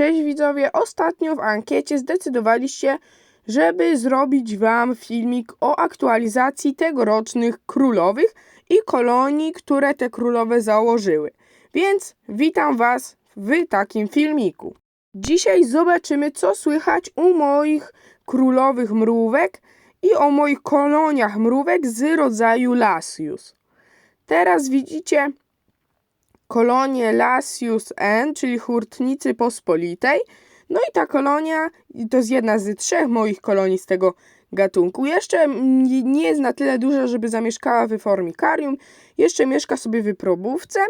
Cześć widzowie, ostatnio w ankiecie zdecydowaliście, żeby zrobić Wam filmik o aktualizacji tegorocznych królowych i kolonii, które te królowe założyły. Więc witam Was w takim filmiku. Dzisiaj zobaczymy, co słychać u moich królowych mrówek i o moich koloniach mrówek z rodzaju Lasius. Teraz widzicie kolonię Lasius N, czyli hurtnicy pospolitej. No i ta kolonia to jest jedna z trzech moich kolonii z tego gatunku. Jeszcze nie jest na tyle duża, żeby zamieszkała w formikarium. Jeszcze mieszka sobie w probówce.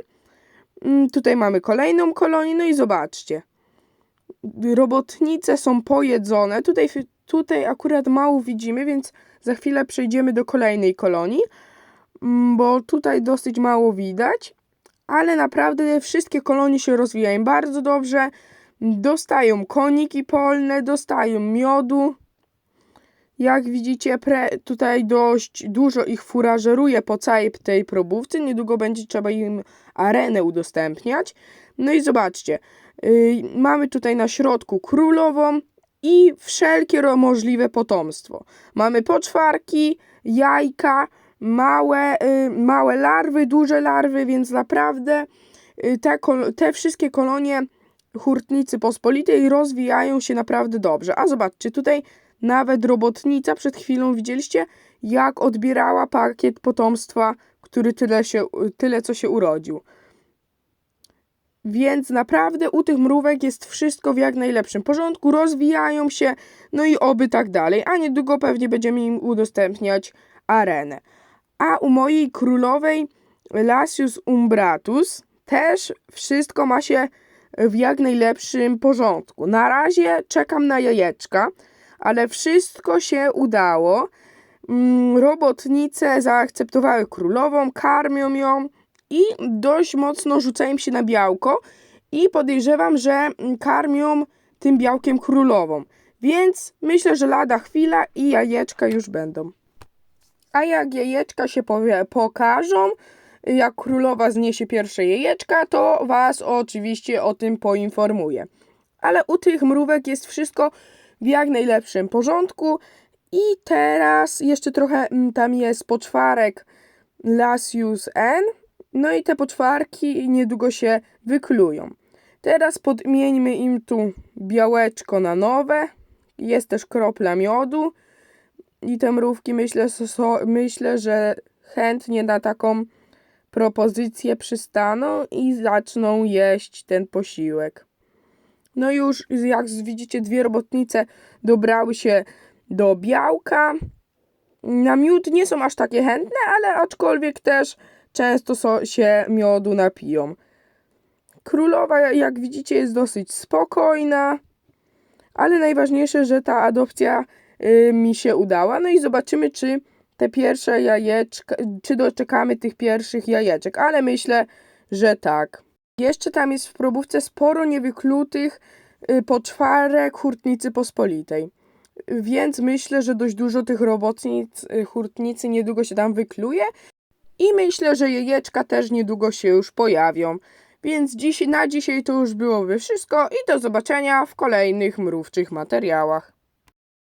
Mm, Tutaj mamy kolejną kolonię, no i zobaczcie. Robotnice są pojedzone. Tutaj, tutaj akurat mało widzimy, więc za chwilę przejdziemy do kolejnej kolonii, mm, bo tutaj dosyć mało widać ale naprawdę wszystkie kolonie się rozwijają bardzo dobrze. Dostają koniki polne, dostają miodu. Jak widzicie, tutaj dość dużo ich furażeruje po całej tej probówce. Niedługo będzie trzeba im arenę udostępniać. No i zobaczcie, yy, mamy tutaj na środku królową i wszelkie możliwe potomstwo. Mamy poczwarki, jajka, małe, y, małe larwy, duże larwy, więc naprawdę y, te, te wszystkie kolonie hurtnicy pospolitej rozwijają się naprawdę dobrze. A zobaczcie, tutaj nawet robotnica przed chwilą widzieliście, jak odbierała pakiet potomstwa, który tyle, się, tyle co się urodził. Więc naprawdę u tych mrówek jest wszystko w jak najlepszym porządku, rozwijają się, no i oby tak dalej. A niedługo pewnie będziemy im udostępniać arenę. A u mojej królowej Lasius umbratus też wszystko ma się w jak najlepszym porządku. Na razie czekam na jajeczka, ale wszystko się udało. Mm, Robotnice zaakceptowały królową, karmią ją i dość mocno rzucają się na białko i podejrzewam, że karmią tym białkiem królową. Więc myślę, że lada chwila i jajeczka już będą. A jak jajeczka się powie, pokażą, jak królowa zniesie pierwsze jajeczka, to Was oczywiście o tym poinformuję. Ale u tych mrówek jest wszystko w jak najlepszym porządku. I teraz jeszcze trochę mm, tam jest poczwarek Lasius N. No i te poczwarki niedługo się wyklują. Teraz podmieńmy im tu białeczko na nowe. Jest też kropla miodu i te mrówki myślę, so, myślę, że chętnie na taką propozycję przystaną i zaczną jeść ten posiłek. No już jak widzicie dwie robotnice dobrały się do białka. Na miód nie są aż takie chętne, ale aczkolwiek też często so, się miodu napiją. Królowa, jak widzicie, jest dosyć spokojna, ale najważniejsze, że ta adopcja mi się udała. No i zobaczymy, czy te pierwsze jajeczka, czy doczekamy tych pierwszych jajeczek, ale myślę, że tak. Jeszcze tam jest w probówce sporo niewyklutych y, poczwarek hurtnicy pospolitej. Więc myślę, że dość dużo tych robotnic y, hurtnicy niedługo się tam wykluje i myślę, że jajeczka też niedługo się już pojawią. Więc dziś, na dzisiaj to już byłoby wszystko i do zobaczenia w kolejnych mrówczych materiałach.